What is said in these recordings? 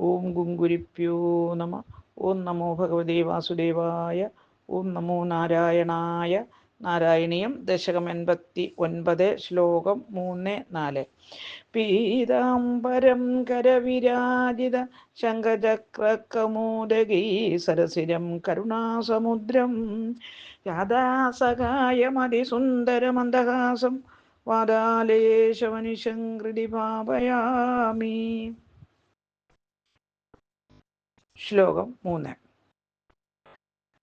ഓം ഗുങ്കുരിപ്യോ നമ. ഓം നമോ ഭഗവതേ വാസുദേവായ. ഓം നമോ നാരായണായ. നാരായണീയം ദശകം എൺപത്തി ഒൻപത് ശ്ലോകം മൂന്ന് നാല്. പീതാംബരം കരവിരാജിത ശങ്കചക്രകമോദകീ സരസിരം കരുണാസമുദ്രം. യാദാസകായമതിസുന്ദരമന്ദഹാസം വാദാലേശവനിശങ്കൃതി പാപയാമി ശ്ലോകം മൂന്ന്.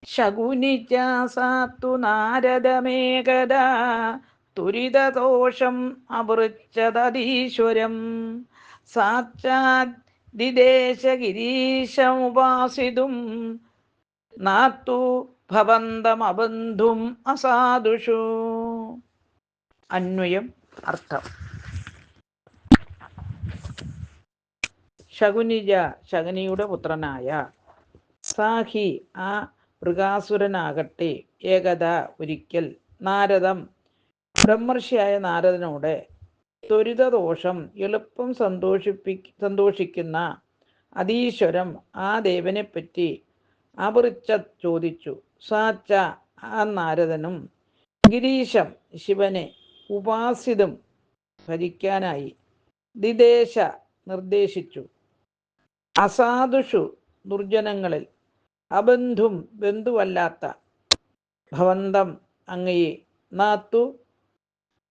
ശകുനിജാസാത്തു നാരദമേകദ തുരിതദോഷം അപൃച്ഛതീശ്വരം സാക്ഷാദിദേശഗിരീശമുപാസിതും നാത്തു ഭവന്തമബന്ധും അസാധുഷു. അന്വയം അർത്ഥം. ശകുനിജ ശകുനിയുടെ പുത്രനായ സാഹി ആ മൃഗാസുരനാകട്ടെ. ഏകത ഒരിക്കൽ നാരദം ബ്രഹ്മർഷിയായ നാരദനോട് ത്വരിതദോഷം എളുപ്പം സന്തോഷിപ്പി സന്തോഷിക്കുന്ന അതീശ്വരം ആ ദേവനെപ്പറ്റി അപറിച്ച ചോദിച്ചു. സാച്ച ആ നാരദനും ഗിരീശം ശിവനെ ഉപാസിതും ഭരിക്കാനായി ദിദേശ നിർദ്ദേശിച്ചു. അസാധുഷു ദുർജനങ്ങളിൽ. അബന്ധും ബന്ധുവല്ലാത്ത ഭവന്തം അങ്ങയെ നാത്തു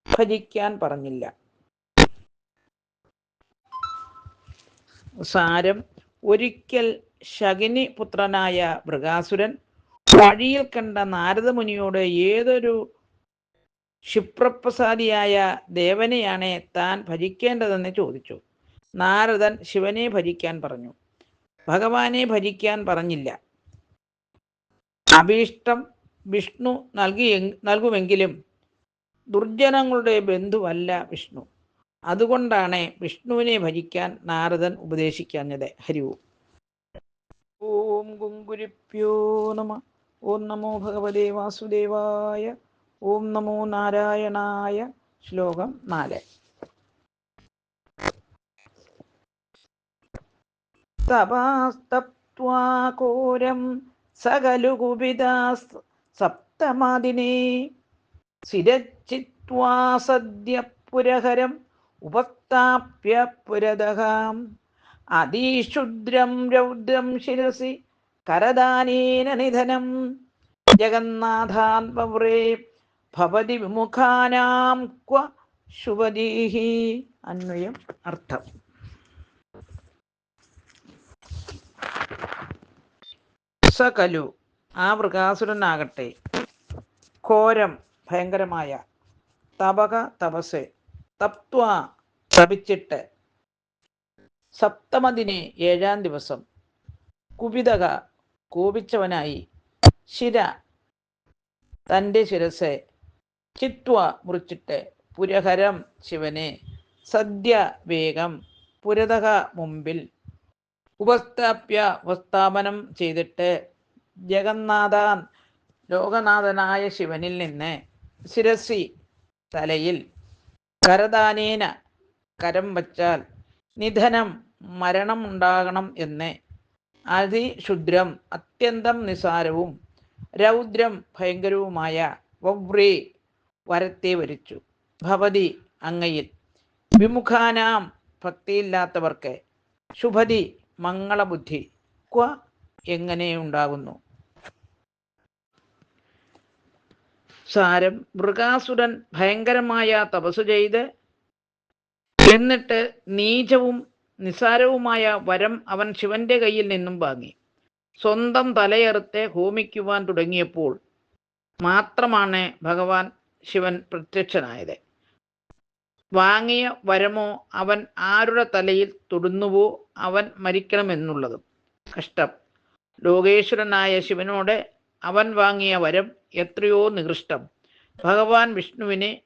ഭജിക്കാൻ പറഞ്ഞില്ല. സാരം ഒരിക്കൽ ശകിനി പുത്രനായ മൃഗാസുരൻ വഴിയിൽ കണ്ട നാരദമുനിയോട് ഏതൊരു ക്ഷിപ്രപ്രസാദിയായ ദേവനെയാണ് താൻ ഭജിക്കേണ്ടതെന്ന് ചോദിച്ചു. നാരദൻ ശിവനെ ഭജിക്കാൻ പറഞ്ഞു. ഭഗവാനെ ഭജിക്കാൻ പറഞ്ഞില്ല. അഭീഷ്ടം വിഷ്ണു നൽകി നൽകുമെങ്കിലും ദുർജനങ്ങളുടെ ബന്ധുവല്ല വിഷ്ണു. അതുകൊണ്ടാണ് വിഷ്ണുവിനെ ഭജിക്കാൻ നാരദൻ ഉപദേശിക്കാഞ്ഞത്. ഹരി ഓം. ഓം ഗുങ്കുരിപ്യോ നമ. ഓം നമോ ഭഗവതേ വാസുദേവായ. ഓം നമോ നാരായണായ. ശ്ലോകം നാല്. തപാസ്തപ്വാഘോരം കോരം സകലുകുപിതാ സപ്തമാദിനെ. സിരച്ചിത്വാ സദ്യ പുരഹരം ഉപസ്ഥാപ്യ പുരതഹാം. അതീക്ഷുദ്രം രൗദ്രം ശിരസി കരദാനേന നിധനം. ജഗന്നാഥാത്മവ്രേ ഭവതി വിമുഖാനാം ക്വ ശുഭദീഹി. അന്വയം അർത്ഥം. സകലു ആ മൃഗാസുരനാകട്ടെ. ഘോരം ഭയങ്കരമായ തപക തപസ് തപ്വ തപിച്ചിട്ട് സപ്തമതിനെ ഏഴാം ദിവസം കുപിതക കോപിച്ചവനായി ശിര തന്റെ ശിരസ് ചിത്വ മുറിച്ചിട്ട് പുരഹരം ശിവനെ സദ്യ വേഗം പുരതക മുമ്പിൽ ഉപസ്ഥാപ്യ ഉപസ്ഥാപനം ചെയ്തിട്ട് ജഗന്നാഥാൻ ലോകനാഥനായ ശിവനിൽ നിന്ന് ശിരസി തലയിൽ കരദാനേന കരം വച്ചാൽ നിധനം മരണം ഉണ്ടാകണം എന്ന്. അതിശുദ്രം അത്യന്തം നിസാരവും രൗദ്രം ഭയങ്കരവുമായ വവ്രേ വരത്തെ വരിച്ചു. ഭവതി അങ്ങയിൽ വിമുഖാനാം ഭക്തിയില്ലാത്തവർക്ക് ശുഭതി മംഗളബുദ്ധി. ക്വ എങ്ങനെയുണ്ടാകുന്നു സാരം മൃഗാസുരൻ ഭയങ്കരമായ തപസ് ചെയ്ത് എന്നിട്ട് നീചവും നിസാരവുമായ വരം അവൻ ശിവന്റെ കയ്യിൽ നിന്നും വാങ്ങി. സ്വന്തം തലയെറുത്ത് ഹോമിക്കുവാൻ തുടങ്ങിയപ്പോൾ മാത്രമാണ് ഭഗവാൻ ശിവൻ പ്രത്യക്ഷനായത്. വാങ്ങിയ വരമോ അവൻ ആരുടെ തലയിൽ തൊടുന്നുവോ അവൻ മരിക്കണമെന്നുള്ളതും. കഷ്ടം. ലോകേശ്വരനായ ശിവനോട് അവൻ വാങ്ങിയ വരം എത്രയോ നികൃഷ്ടം. ഭഗവാൻ വിഷ്ണുവിനെ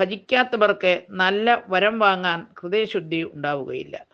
ഭജിക്കാത്തവർക്ക് നല്ല വരം വാങ്ങാൻ ഹൃദയശുദ്ധി ഉണ്ടാവുകയില്ല.